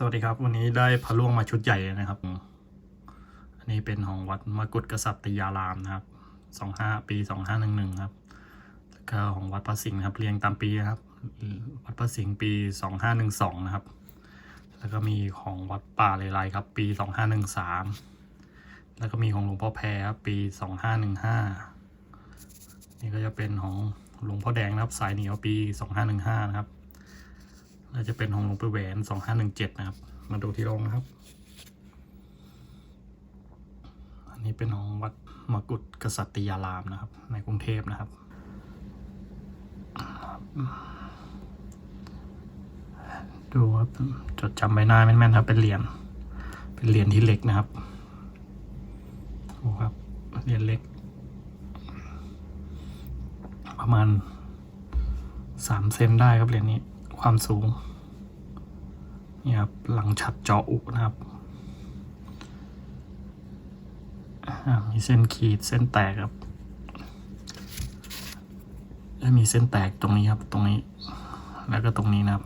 สวัสดีครับ วันนี้ได้พระล่วงมาชุดใหญ่นะครับ อันนี้เป็นของวัดมกุฎกษัตริยารามนะครับสองห้าปีสองห้าหนึ่งหนึ่งครับแล้วก็ของวัดพระสิงห์นะครับเรียงตามปีนะครับ วัดพระสิงห์ปีสองห้าหนึ่งสองนะครับ แล้วก็มีของวัดป่าเลไลครับ ปีสองห้าหนึ่งสามแล้วก็มีของหลวงพ่อแพรครับปีสองห้าหนึ่งห้านี่ก็จะเป็นของหลวงพ่อแดงนะครับ สายเหนียวปีสองห้าหนึ่งห้านะครับ น่าจะเป็นของหลวงปู่แหวนสองห้าหนึ่งเจ็ดนะครับ มาดูที่โรงนะครับ อันนี้เป็นของวัดมกุฎกษัตริยารามนะครับ ในกรุงเทพนะครับ ดูครับจดจำใบหน้าแม่นๆครับ เป็นเหรียญเป็นเหรียญที่เล็กนะครับโอ้ครับเหรียญเล็ก ประมาณสามเซนได้ครับเหรียญนี้ ความสูงนี่ครับหลังฉัดเจาะอุนะครับ มีเส้นขีดเส้นแตกครับแล้วมีเส้นแตกตรงนี้ครับตรงนี้ แล้วก็ตรงนี้นะครับ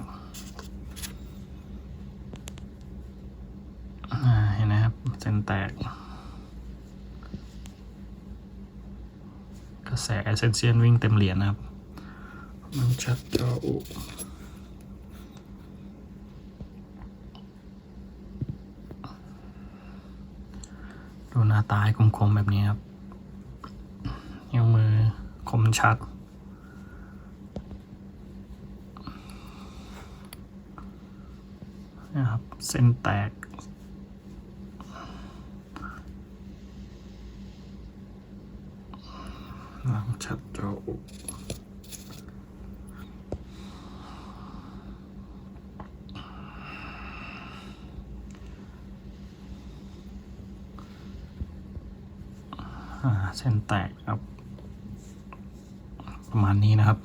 เห็นไหมครับเส้นแตก กระแสเอเซนเซียนวิ่งเต็มเหรียญนะครับ มันชัดเจาะอุ ดูหน้าตาให้คมๆแบบนี้ครับนิ้วมือคมชัด นะครับ เส้นแตก หลังชัดเจาอุอ่าเส้นแตกครับ ประมาณนี้นะครับ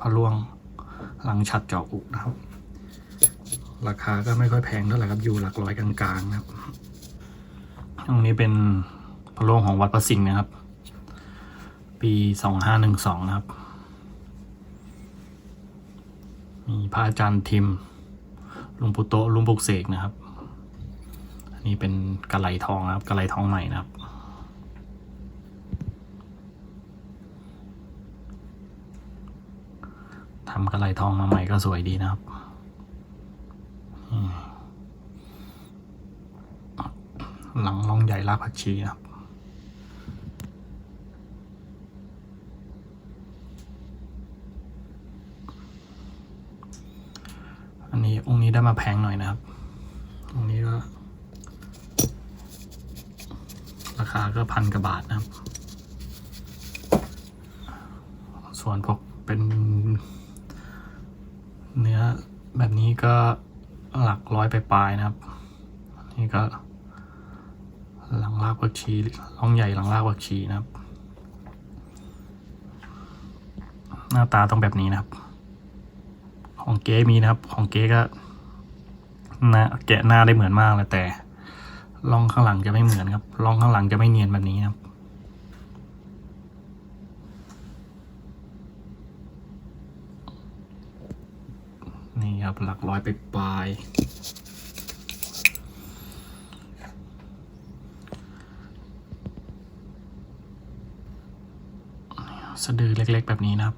พระล่วงหลังชัดเจาะอุนะครับ ราคาก็ไม่ค่อยแพงเท่าไหร่ครับอยู่หลักร้อยกลางๆนะครับตรงนี้เป็นพระล่วงของวัดประสิงห์นะครับ ปีสองห้าหนึ่งสองนะครับ มีพระอาจารย์ทิมลุงปู่โตลุงปุกเสกนะครับ อันนี้เป็นกระไหลทองนะครับกระไหลทองใหม่นะครับ ทำกระไหลทองมาใหม่ก็สวยดีนะครับหลังลองใหญ่รากผักชีนะครับอันนี้องค์นี้ได้มาแพงหน่อยนะครับองค์นี้ก็ราคาก็พันกว่าบาทนะครับ ส่วนพวกเป็น เนื้อแบบนี้ก็หลักร้อยไปปลายนะครับ นี่ก็ หลังลากวักชีล่องใหญ่หลังลากวักชีนะครับ หน้าตาต้องแบบนี้นะครับ ของเก๊มีนะครับ ของเก๊ก็น้าแกะหน้าได้เหมือนมากเลยแต่ล่องข้างหลังจะไม่เหมือนครับล่องข้างหลังจะไม่เนียนแบบนี้นะครับ นี่ครับ หลักร้อยไปปลายสะดือเล็กๆแบบนี้นะครับ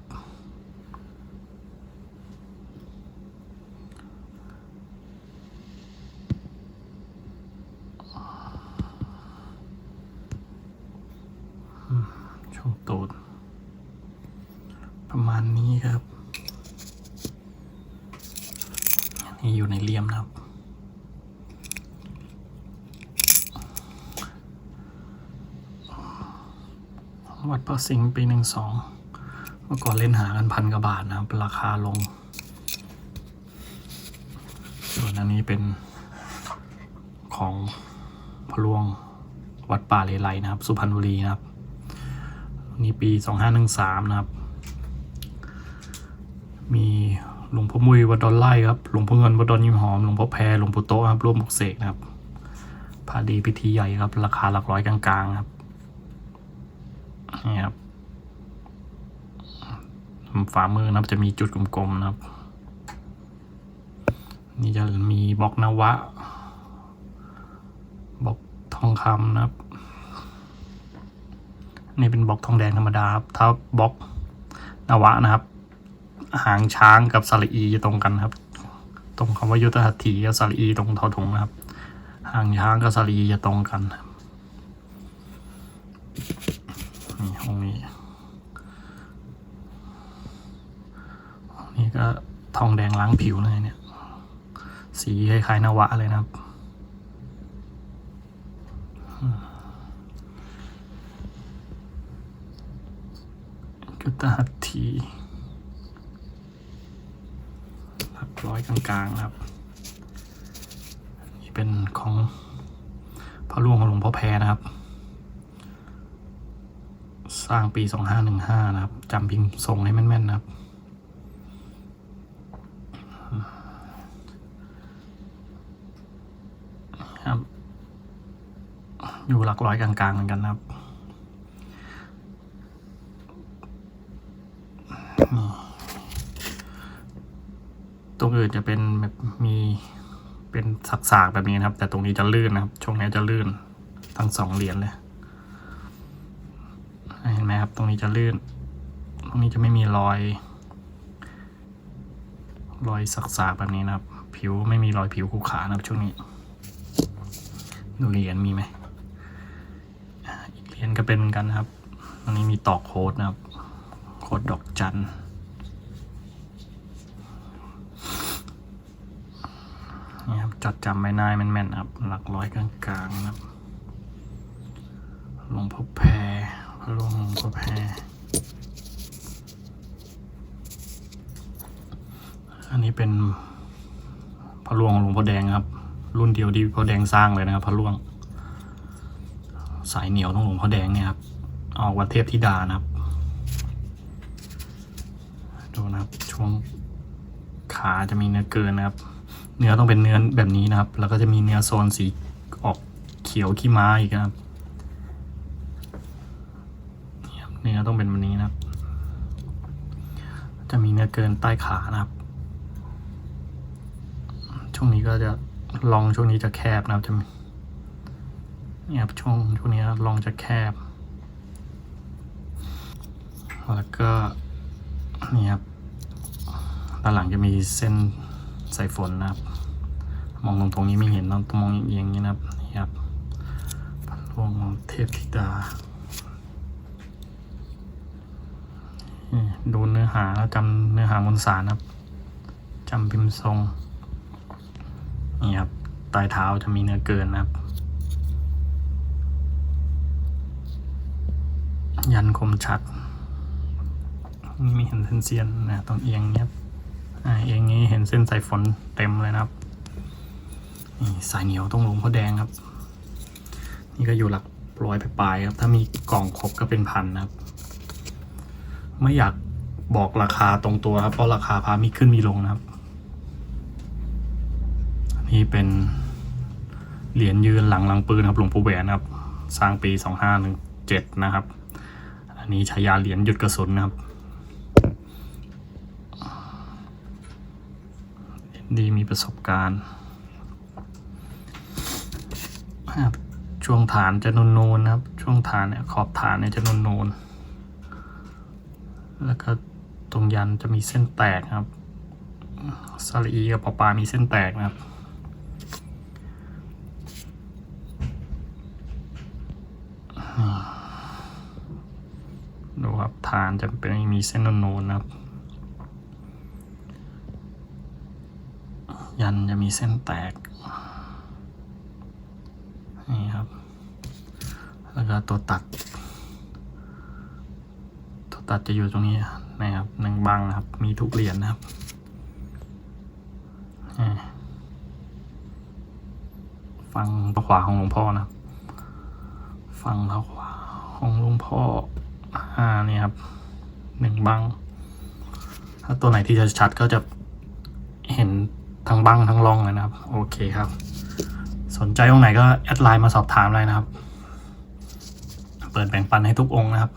ช่วงตูดประมาณนี้ครับ นี่อยู่ในเลี่ยมนะครับ วัดพระสิงห์ปีหนึ่งสองเมื่อก่อนเล่นหากันพันกว่าบาทนะครับ ราคาลง ส่วนอันนี้เป็นของพระหลวงวัดป่าเลไลนะครับ สุพรรณบุรีนะครับ นี่ปีสองห้าหนึ่งสามนะครับ มีหลวงพ่อมุยวัดดอนไล่ครับ หลวงพ่อเงินวัดดอนยิมหอม หลวงพ่อแพรหลวงปู่โตครับร่วมบุกเสกนะครับพาดีพิธีใหญ่ครับ ราคาหลักร้อยกลางๆครับ นี่ครับฝ่ามือนะครับจะมีจุดกลมๆนะครับ นี่จะมีบล็อกนวะบล็อกทองคำนะครับ นี่เป็นบล็อกทองแดงธรรมดาครับถ้าบล็อกนวะนะครับ หางช้างกับสระอีจะตรงกันครับ ตรงคำว่ายุทธหัตถีกับสระอีตรงทอถุงนะครับ หางช้างกับสระอีจะตรงกันครับ นี่ห้องนี้ นี้ก็ทองแดงล้างผิวเลยเนี่ย สีคล้ายๆนวะเลยนะครับยุทธหัตถีหลักร้อยกลางๆครับ นี่เป็นของพระร่วงของหลวงพ่อแพรนะครับ สร้างปี 2515 นะครับจำพิมพ์ทรงให้แม่น ๆ นะครับ ครับ อยู่หลักร้อยกลางๆเหมือนกันนะครับตรงอื่นจะเป็นแบบมีเป็นสักๆแบบนี้นะครับ แต่ตรงนี้จะลื่นนะครับ ช่วงนี้จะลื่นทั้งสองเหรียญเลย เห็นไหมครับ ตรงนี้จะลื่น ตรงนี้จะไม่มีรอย รอยสักๆแบบนี้นะครับ ผิวไม่มีรอยผิวขูขานะครับช่วงนี้ดูเหรียญมีไหมอีกเหรียญก็เป็นเหมือนกันนะครับ ตรงนี้มีตอกโคดนะครับ โคดดอกจันนี่ครับจดจำไม่ได้แม่นๆนครับ หลักร้อยกลางๆนะครับหลวงพ่อแพร ลวงหลวงพ่อแพรอันนี้เป็นพระหลวงหลวงพ่อแดงครับ รุ่นเดียวที่พ่อแดงสร้างเลยนะครับพระหลวง สายเหนียวต้องหลวงพ่อแดงเนี่ยครับออกวันเทพธิดานะครับดูนะครับช่วงขาจะมีเนื้อเกินนะครับ เนื้อต้องเป็นเนื้อแบบนี้นะครับ แล้วก็จะมีเนื้อโซนสีออกเขียวขี้ม้าอีกนะครับนี่ครับ เนื้อต้องเป็นแบบนี้นะครับ จะมีเนื้อเกินใต้ขานะครับ ช่วงนี้ก็จะลองช่วงนี้จะแคบนะครับจะมีเนี่ยครับช่วงช่วงนี้ลองจะแคบ แล้วก็นี่ครับด้านหลังจะมีเส้นสายฝนนะครับ มองตรงตรงนี้ไม่เห็นต้องมองเอียงๆอย่างนี้นะครับนี่ครับพระลวงเทพธิดานี่ ดูเนื้อหาแล้วจำเนื้อหามวลสารนะครับจำพิมพ์ทรงนี่ครับใต้เท้าจะมีเนื้อเกินนะครับ ยันคมชัดนี่ไม่เห็นเส้นเซียนนะต้องเอียงเนี้ยเอียงนี้เห็นเส้นสายฝนเต็มเลยนะครับนี่สายเหนียวต้องหลวงพ่อแดงครับ นี่ก็อยู่หลักร้อยปลายครับ ถ้ามีกล่องครบก็เป็นพันนะครับ ไม่อยากบอกราคาตรงตัวครับ เพราะราคาพามีขึ้นมีลงนะครับ อันนี้เป็นเหรียญยืนหลังหลังปืนครับหลวงปู่แหวนครับ สร้างปีสองห้าหนึ่งเจ็ดนะครับ อันนี้ฉายาเหรียญหยุดกระสุนนะครับ ดีมีประสบการณ์ช่วงฐานจะนูนๆนะครับ ช่วงฐานเนี่ยขอบฐานเนี่ยจะนูนๆ แล้วก็ตรงยันจะมีเส้นแตกครับสระอีกับปอปามีเส้นแตกนะครับ ดูครับฐานจะเป็นมีเส้นนูนๆนะครับ ยันจะมีเส้นแตก นี่ครับ แล้วก็ตัวตัด ตัดจะอยู่ตรงนี้นะครับหนึ่งบังนะครับ มีทุกเหรียญนะครับอ่าฟังขวาของหลวงพ่อนะครับฟังเท้าขวาของหลวงพ่ออ่านี่ครับหนึ่งบัง ถ้าตัวไหนที่จะชัดก็จะเห็นทั้งบังทั้งลองเลยนะครับ โอเคครับ สนใจตรงไหนก็แอดไลน์มาสอบถามเลยนะครับ เปิดแบ่งปันให้ทุกองค์นะครับ